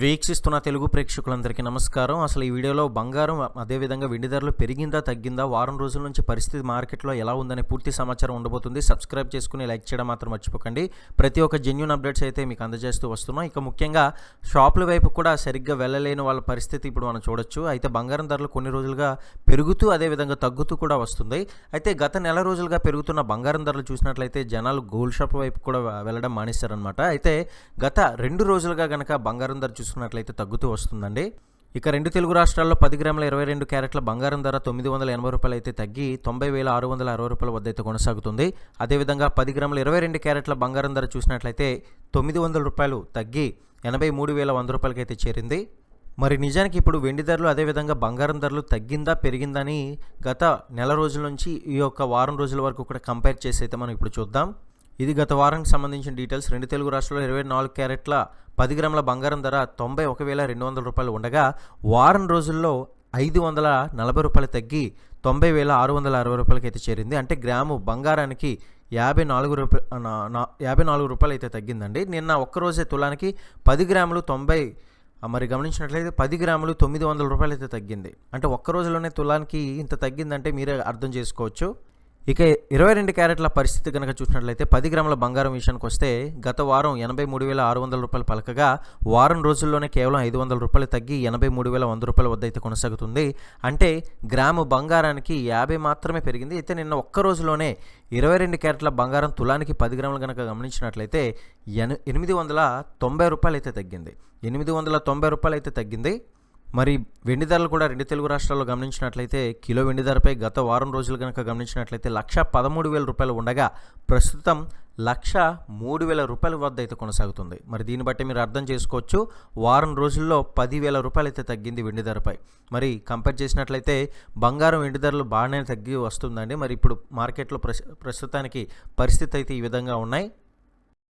వీక్షిస్తున్న తెలుగు ప్రేక్షకులందరికీ నమస్కారం. అసలు ఈ వీడియోలో బంగారం అదేవిధంగా వెండి ధరలు పెరిగిందా తగ్గిందా వారం రోజుల నుంచి పరిస్థితి మార్కెట్లో ఎలా ఉందనే పూర్తి సమాచారం ఉండబోతుంది. సబ్స్క్రైబ్ చేసుకుని లైక్ చేయడం మాత్రం మర్చిపోకండి. ప్రతి ఒక్క జెన్యున్ అప్డేట్స్ అయితే మీకు అందజేస్తూ వస్తున్నాం. ఇక ముఖ్యంగా షాపుల వైపు కూడా సరిగ్గా వెళ్ళలేని వాళ్ళ పరిస్థితి ఇప్పుడు మనం చూడొచ్చు. అయితే బంగారం ధరలు కొన్ని రోజులుగా పెరుగుతూ అదేవిధంగా తగ్గుతూ కూడా వస్తుంది. అయితే గత నెల రోజులుగా పెరుగుతున్న బంగారం ధరలు చూసినట్లయితే జనాలు గోల్డ్ షాప్ వైపు కూడా వెళ్ళడం మానేశారనమాట అయితే గత రెండు రోజులుగా కనుక బంగారం ధర చూసుకున్నట్లయితే తగ్గుతూ వస్తుందండి. ఇక రెండు తెలుగు రాష్ట్రాల్లో పది గ్రాముల ఇరవై రెండు క్యారెట్ల బంగారం ధర తొమ్మిది వందల ఎనభై రూపాయలు అయితే తగ్గి తొంభై వేల ఆరు వందల అరవై రూపాయల వద్ద అయితే కొనసాగుతుంది. అదేవిధంగా పది గ్రాముల ఇరవై రెండు క్యారెట్ల బంగారం ధర చూసినట్లయితే తొమ్మిది వందల రూపాయలు తగ్గి ఎనభై మూడు వేల వంద రూపాయలకైతే చేరింది. మరి నిజానికి ఇప్పుడు వెండి ధరలు అదేవిధంగా బంగారం ధరలు తగ్గిందా పెరిగిందని గత నెల రోజుల నుంచి ఈ యొక్క వారం రోజుల వరకు కూడా కంపేర్ చేసి అయితే మనం ఇప్పుడు చూద్దాం. ఇది గత వారానికి సంబంధించిన డీటెయిల్స్. రెండు తెలుగు రాష్ట్రాల్లో ఇరవై నాలుగు క్యారెట్ల పది గ్రాముల బంగారం ధర తొంభై ఒక వేల రెండు వందల రూపాయలు ఉండగా వారం రోజుల్లో ఐదు వందల నలభై రూపాయలు తగ్గి తొంభై వేల ఆరు వందల అరవై రూపాయలకి అయితే చేరింది. అంటే గ్రాము బంగారానికి యాభై నాలుగు రూపాయ యాభై నాలుగు రూపాయలు అయితే తగ్గిందండి. నిన్న ఒక్కరోజే తులానికి పది గ్రాములు తొంభై మరి గమనించినట్లయితే పది గ్రాములు తొమ్మిది వందల రూపాయలు అయితే తగ్గింది. అంటే ఒక్క రోజులోనే తులానికి ఇంత తగ్గిందంటే మీరే అర్థం చేసుకోవచ్చు. ఇక ఇరవై రెండు క్యారెట్ల పరిస్థితి కనుక చూసినట్లయితే పది గ్రాముల బంగారం విషయానికి వస్తే గత వారం ఎనభై మూడు వేల ఆరు వందల రూపాయలు పలకగా వారం రోజుల్లోనే కేవలం ఐదు వందల రూపాయలు తగ్గి ఎనభై మూడు వేల వంద రూపాయల వద్ద అయితే కొనసాగుతుంది. అంటే గ్రాము బంగారానికి యాభై మాత్రమే పెరిగింది. అయితే నిన్న ఒక్క రోజులోనే ఇరవై రెండు క్యారెట్ల బంగారం తులానికి పది గ్రాములు కనుక గమనించినట్లయితే ఎన ఎనిమిది వందల తొంభై రూపాయలు అయితే తగ్గింది. ఎనిమిది వందల తొంభై రూపాయలు అయితే తగ్గింది. మరి వెండి ధరలు కూడా రెండు తెలుగు రాష్ట్రాల్లో గమనించినట్లయితే కిలో వెండి ధరపై గత వారం రోజులు కనుక గమనించినట్లయితే లక్ష పదమూడు వేల రూపాయలు ఉండగా ప్రస్తుతం లక్ష మూడు వేల రూపాయల వద్ద అయితే కొనసాగుతుంది. మరి దీన్ని బట్టి మీరు అర్థం చేసుకోవచ్చు వారం రోజుల్లో పదివేల రూపాయలు అయితే తగ్గింది వెండి ధరపై. మరి కంపేర్ చేసినట్లయితే బంగారం వెండి ధరలు బాగానే తగ్గి వస్తుందండి. మరి ఇప్పుడు మార్కెట్లో ప్రస్ ప్రస్తుతానికి పరిస్థితి అయితే ఈ విధంగా ఉన్నాయి.